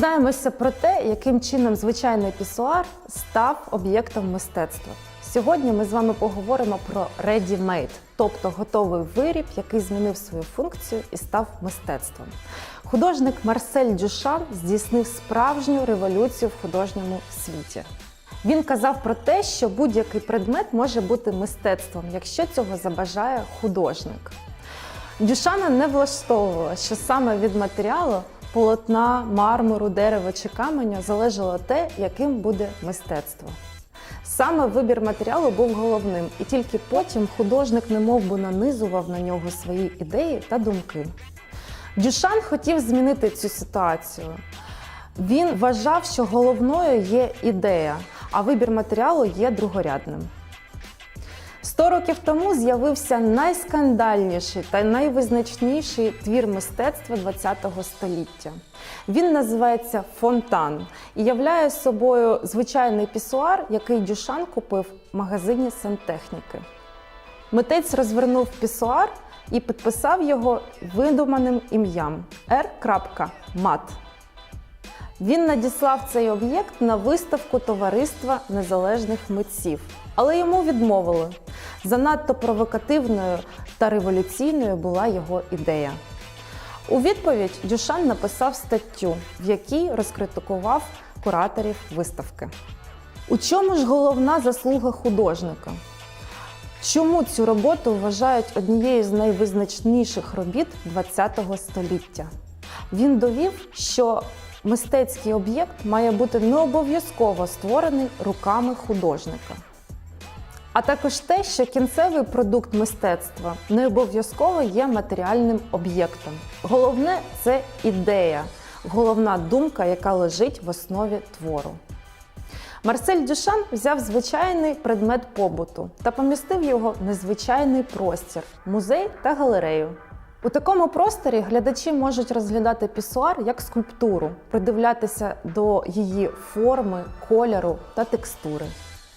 Дізнаємося про те, яким чином звичайний пісуар став об'єктом мистецтва. Сьогодні ми з вами поговоримо про ready-made, тобто готовий виріб, який змінив свою функцію і став мистецтвом. Художник Марсель Дюшан здійснив справжню революцію в художньому світі. Він казав про те, що будь-який предмет може бути мистецтвом, якщо цього забажає художник. Дюшана не влаштовувало, що саме від матеріалу полотна, мармуру, дерева чи каменя залежало те, яким буде мистецтво. Саме вибір матеріалу був головним, і тільки потім художник немов би нанизував на нього свої ідеї та думки. Дюшан хотів змінити цю ситуацію. Він вважав, що головною є ідея, а вибір матеріалу є другорядним. Сто років тому з'явився найскандальніший та найвизначніший твір мистецтва ХХ століття. Він називається Фонтан і являє собою звичайний пісуар, який Дюшан купив в магазині сантехніки. Митець розвернув пісуар і підписав його видуманим ім'ям Р. Мат. Він надіслав цей об'єкт на виставку Товариства незалежних митців, але йому відмовили. Занадто провокативною та революційною була його ідея. У відповідь Дюшан написав статтю, в якій розкритикував кураторів виставки. У чому ж головна заслуга художника? Чому цю роботу вважають однією з найвизначніших робіт ХХ століття? Він довів, що мистецький об'єкт має бути не обов'язково створений руками художника. А також те, що кінцевий продукт мистецтва не обов'язково є матеріальним об'єктом. Головне це ідея, головна думка, яка лежить в основі твору. Марсель Дюшан взяв звичайний предмет побуту та помістив його в незвичайний простір музей та галерею. У такому просторі глядачі можуть розглядати пісуар як скульптуру, придивлятися до її форми, кольору та текстури.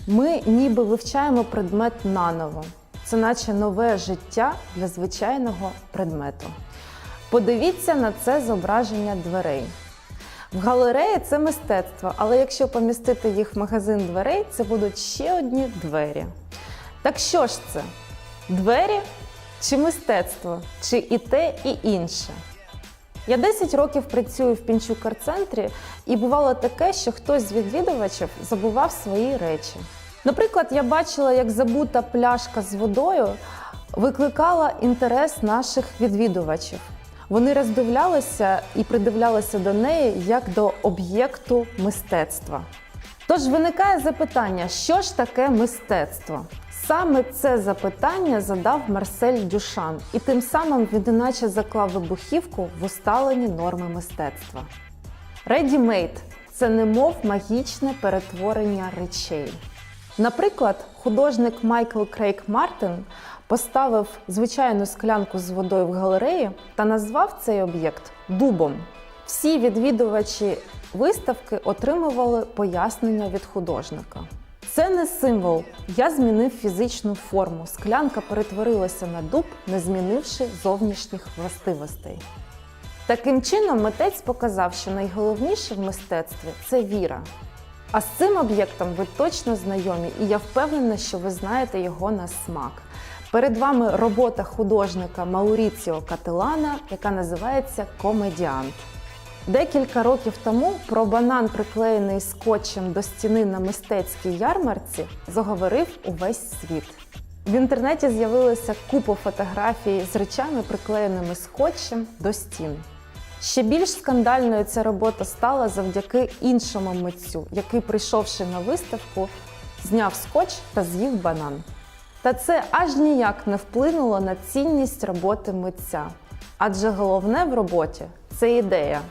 Ми ніби вивчаємо предмет наново. Це наче нове життя для звичайного предмету. Подивіться на це зображення дверей. В галереї це мистецтво, але якщо помістити їх в магазин дверей, це будуть ще одні двері. Так що ж це? Двері чи мистецтво, чи і те, і інше? Я 10 років працюю в Пінчук арт-центрі, і бувало таке, що хтось з відвідувачів забував свої речі. Наприклад, я бачила, як забута пляшка з водою викликала інтерес наших відвідувачів. Вони роздивлялися і придивлялися до неї як до об'єкту мистецтва. Тож виникає запитання, що ж таке мистецтво? Саме це запитання задав Марсель Дюшан, і тим самим він іначе заклав вибухівку в усталені норми мистецтва. Ready-made – це немов магічне перетворення речей. Наприклад, художник Майкл Крейг Мартин поставив звичайну склянку з водою в галереї та назвав цей об'єкт дубом. Всі відвідувачі виставки отримували пояснення від художника. Це не символ. Я змінив фізичну форму. Склянка перетворилася на дуб, не змінивши зовнішніх властивостей. Таким чином, митець показав, що найголовніше в мистецтві це віра. А з цим об'єктом ви точно знайомі, і я впевнена, що ви знаєте його на смак. Перед вами робота художника Мауріціо Кателана, яка називається Комедіант. Декілька років тому про банан, приклеєний скотчем до стіни на мистецькій ярмарці, заговорив увесь світ. В інтернеті з'явилася купа фотографій з речами, приклеєними скотчем до стін. Ще більш скандальною ця робота стала завдяки іншому митцю, який, прийшовши на виставку, зняв скотч та з'їв банан. Та це аж ніяк не вплинуло на цінність роботи митця. Адже головне в роботі це ідея.